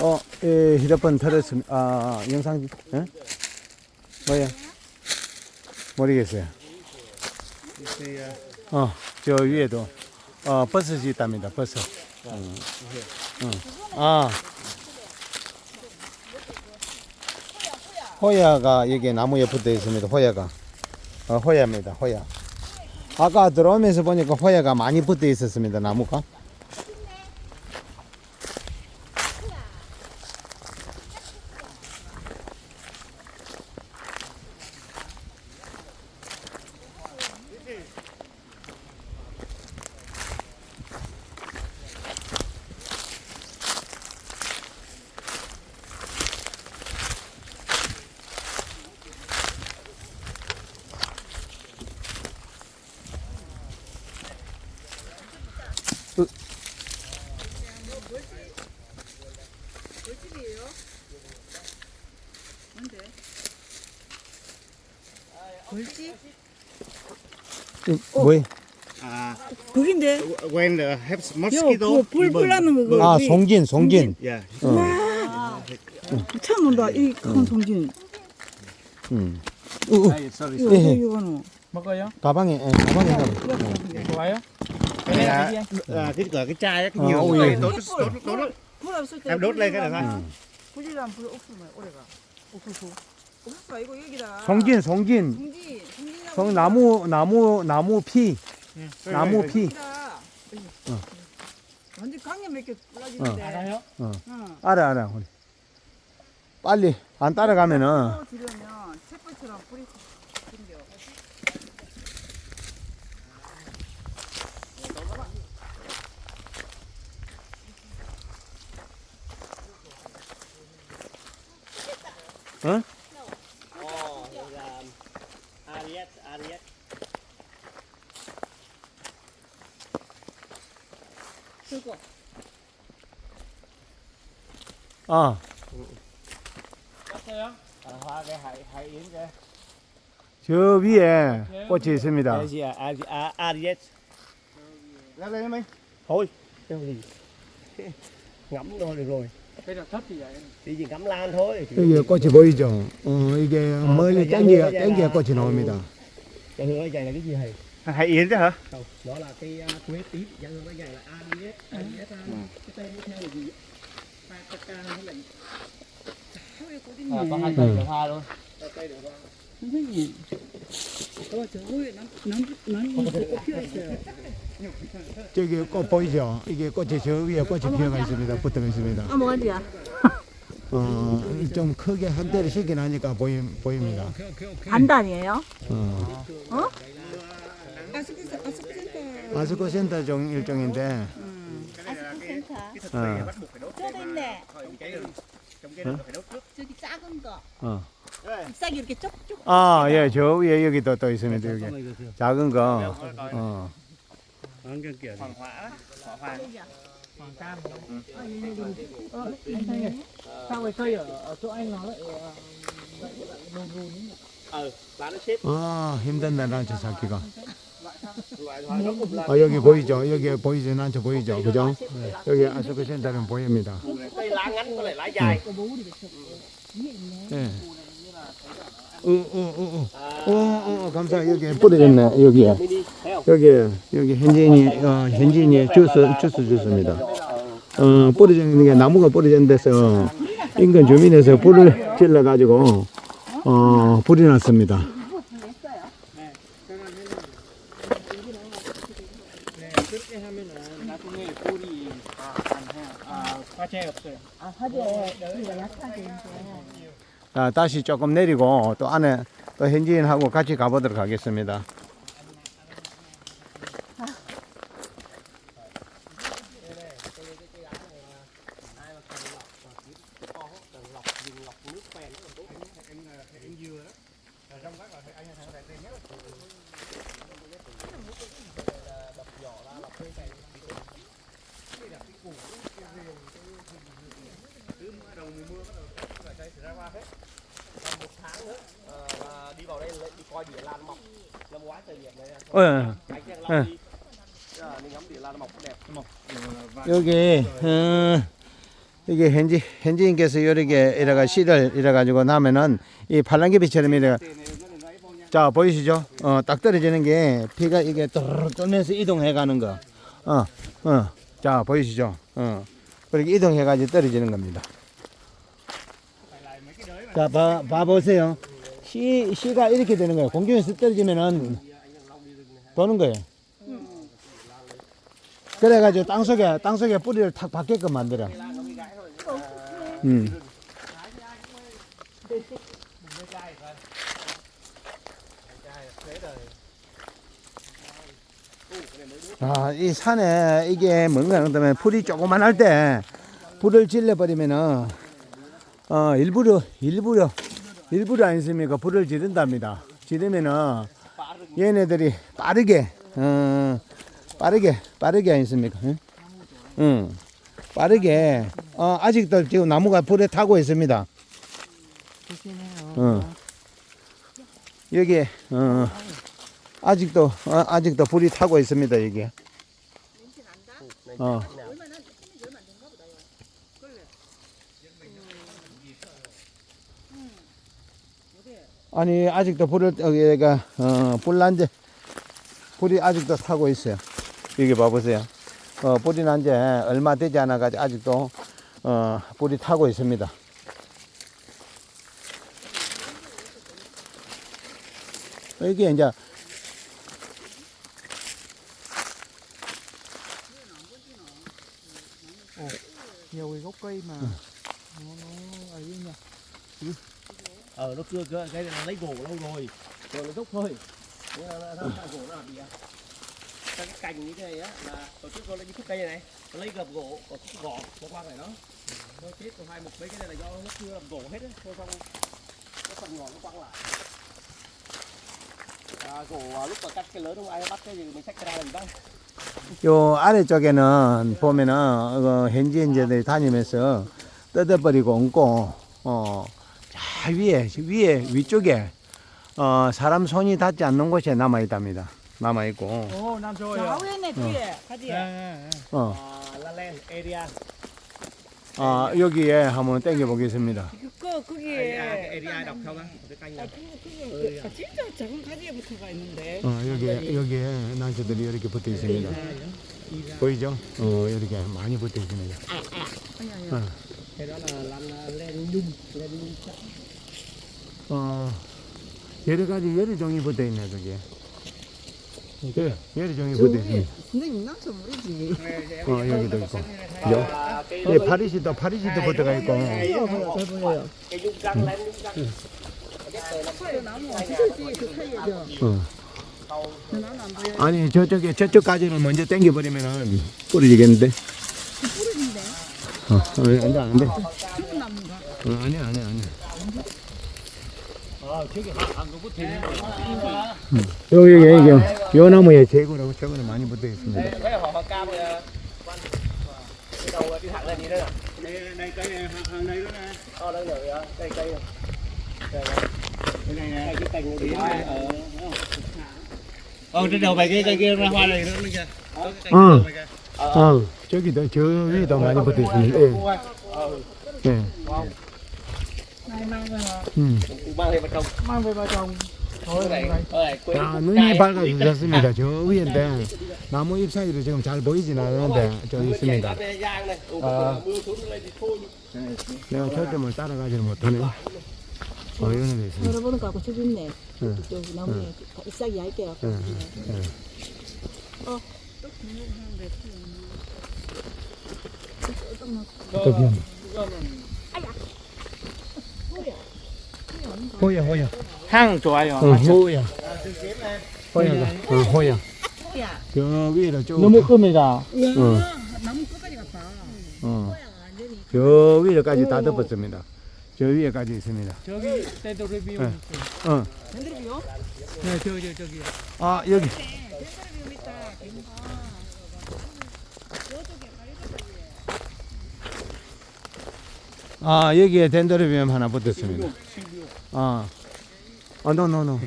어, 예, 휴대폰 틀었습니다. 아, 영상, 예? 뭐야? 모르겠어요. 어, 저 위에도, 어, 버섯이 있답니다, 버섯. 응. 응. 아. 호야가 여기 나무에 붙어 있습니다, 호야가. 어, 호야입니다, 호야. 아까 들어오면서 보니까 호야가 많이 붙어 있었습니다, 나무가. 뭘지? 이, 뭐야? 거긴데? when the have 요, mosquito 그거 불, 불 나는 거. 아, 송진, 송진. yeah 어. 처음 온다. 이큰 송진. 음. 우, 우. 이거, 예. 이거는. 먹어요? 가방에, 예, 가방에 넣어. 좋아요? Cái này là à, cái cửa cái chai á, cái nhiều ui. cái đốt đốt đốt đốt 불 없을 때. em đốt lên cái này thôi 불이랑 불 없으면 오래가. 옥수수. 옥수수가 이거 여기다. 송진, 송진. 송지. 송진이라고. 송 나무, 나무, 나무 피. 나무 피. 여기다. 완전 강에 몇개 불러지는데. 알아요? 응. 알아, 알아. 우리. 빨리 안 따라가면은 또 촛불처럼 불이 어? Ariet Ariet 들고. 아, 땄어요? à, hoa cái hải hải yến cái 저 위에 꽃이 있습니다. Ariet leo lên em thôi leo gì ngắm thôi được rồi. đi gì ngắm lan thôi 여기 꽃이 보이죠? 어, 이게 멀리 땡기가, 땡기가 꽃이 나옵니다. cái hương cái này là cái gì hầy hải yến chứ hả không đó là cái uh, quế tím cái hương cái này là Ariet Ariet uh, cái tên nó theo là gì Pataka hay là 왜 꽃 À, 있네. có hai cây hoa luôn. cây đường hoa 선생님. 어, 저 후에 남, 남, 남, 꽃 피어 있어요. 저기 꽃 보이죠? 이게 꽃이 저 위에 꽃이 피어가 있습니다. 붙어 있습니다. 아, 뭐가지야? 어, 좀 크게 한 대를 시긴 하니까 보이, 보입니다. 반단이에요? 어. 아스쿠, 아스쿠 센터. 아스코 센터 종 일종인데, 아스쿠센터 어, 저도 있네 trước 저기 작은 거 어. 잎사귀 이렇게 쪽쪽 아, 예, 저 위에 여기도 또 있습니다. 여기 작은 거, 어, xếp 아, 힘든다, 난초 찾기가. 아, 여기 보이죠? 여기 보이죠? 난초 보이죠? 그죠? 여기 아스코 센터는 보입니다. 예. 어, 어, 감사. 여기 뿌려졌네. 여기에. 여기, 여기 현지인이, 어, 현지인이 주스, 주스 줬습니다. 어, 뿌려져 있는 게 나무가 뿌려진 데서 인근 주민에서 불을 질러 가지고, 어, 불이 났습니다. 네, 안 해요. 아, 화재 없어요. 아 화재 여기가 약하게 이제 자, 다시 조금 내리고 또 안에 또 현지인하고 같이 가보도록 하겠습니다. Đi vào đây đi coi địa lan mọc năm ngoái thời điểm này 어, anh Ừ. mọc đẹp 여기, 어, 이게 현지 현지인께서 이렇게 이래가 씨를 이래 가지고 나면은 이 팔랑개비처럼 이래 자 보이시죠? 어 딱 떨어지는 게 피가 이게 또르르 떨면서 이동해 가는 거. 어 어. 자 보이시죠? 어 그렇게 이동해 가지고 떨어지는 겁니다. 자 봐, 봐 보세요. 씨 씨가 이렇게 되는 거예요. 공중에서 떨어지면은 도는 거예요. 그래가지고 땅 속에 땅 속에 뿌리를 탁 박게끔 만들어. 음. 아, 이 산에 이게 뭔가 그러면 풀이 조그만 할 때 불을 질러 버리면은 어 일부러 일부러 일부러 아니습니까 불을 지른답니다. 지르면은 얘네들이 빠르게 어 빠르게 빠르게 아니습니까? 응? 응. 빠르게 어 아직도 지금 나무가 불에 타고 있습니다. 어. 여기 어 아직도 어, 아직도 불이 타고 있습니다 여기. 어. 아니 아직도 불을 여기가 어 불난지 불이 아직도 타고 있어요. 여기 봐보세요. 어 불이 난 지 얼마 되지 않아 가지고 아직도 어 불이 타고 있습니다. 이게 이제 cái gốc cây mà nó nó ấy nhỉ ờ nó cưa cái cái này là lấy gỗ lâu rồi rồi nó dốc thôi Thế là- là- là- là gỗ nó làm gì à cái cái cành như thế này á là tổ chức con lấy cái khúc cây này này nó lấy gập gỗ có khúc gõ nó quăng này nó nó chết còn hai một mấy cái này là do nó cưa làm gỗ hết á thôi xong cái phần nhỏ nó quăng lại à, gỗ à, lúc mà cắt cái lớn không ai bắt cái gì mình xách cái ra làm băng 요 아래쪽에는 보면은 어, 현지인들이 다니면서 뜯어버리고 얹고 어, 자 위에 위에 위쪽에 어, 사람 손이 닿지 않는 곳에 남아 있답니다. 남아 있고. nam rồi à 좌우에네 뒤에. 가지. 어, à, la len area 아, 여기에 한번 땡겨 보겠습니다. 그 area 거기에. 아, 그거 그거 그, 진짜 작은 가지에 붙어가 있는데. 어, 여기에 여기에 난초들이 이렇게 붙어 있습니다. 보이죠? 어, 이렇게 많이 붙어 있습니다. cái đó là nhung nhung chắc 어, 여러 가지 여러 종이 붙어 있네, 그게. 그, 여러 종이 붙어 있습니다. 선생님 남자 모르지. 어, 여기도 있고. 요. à, cái 예, 파리시도, 파리시도 붙어가 있고. 나무 그. 어. 그 나무 안 보여. 아니, 저쪽에, 저쪽까지는 먼저 당겨버리면은 부러지겠는데? 부러진데. 어, 어, 안 돼, 안 돼. 어, 나무가. 아니야, 아니야, 아니야. 여기, 여기, 여기, 요 나무에 재고라고 저거는 많이 붙어 있습니다. ờ ờ trên đầu mày cái cây kia này nữa nữa kìa 어, kìa. 어, 저기도, 저 위에도 많이 붙어 있습니다. 예, ờ 예. Này mang về 음. mang trồng mang về thôi này 아, 눈이 밝아서 좋습니다. 저 위인데 나무 잎 사이로 지금 잘 보이진 않는데 저 있습니다. thôi 내가 초점을 따라가지를 못하네. 어, 이거는 데 있습니다. 여러분은 갖고 저기 있네. 응. 저 나무에 잎사귀 얇게 갖고. 응, 응. 또 비었네. 호야, 호야. hang 좋아요 어, 호야. 호야가, 어, 호야. 저 위로 쭉. 너무 큽니다 어, 나무 끝까지 갔다. 어. 저 위로까지 다 덮었습니다. 저 위에까지 있습니다. 저기 때도 리뷰 네. 어. 덴드리비요? 네 저기 저기 저기 아, 여기. 덴드리비요 있다. 개무가. 아, 여기에 덴더르비움 하나 붙었습니다. 어. 아, 어, 노, 노, 노.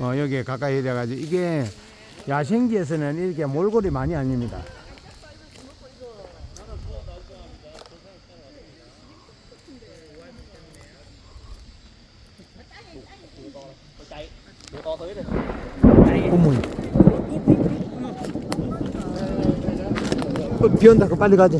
어, 여기 가까이 돼가지고 이게 야생지에서는 이렇게 몰골이 많이 아닙니다. 어머. 어, 비 온다. 빨리 가자.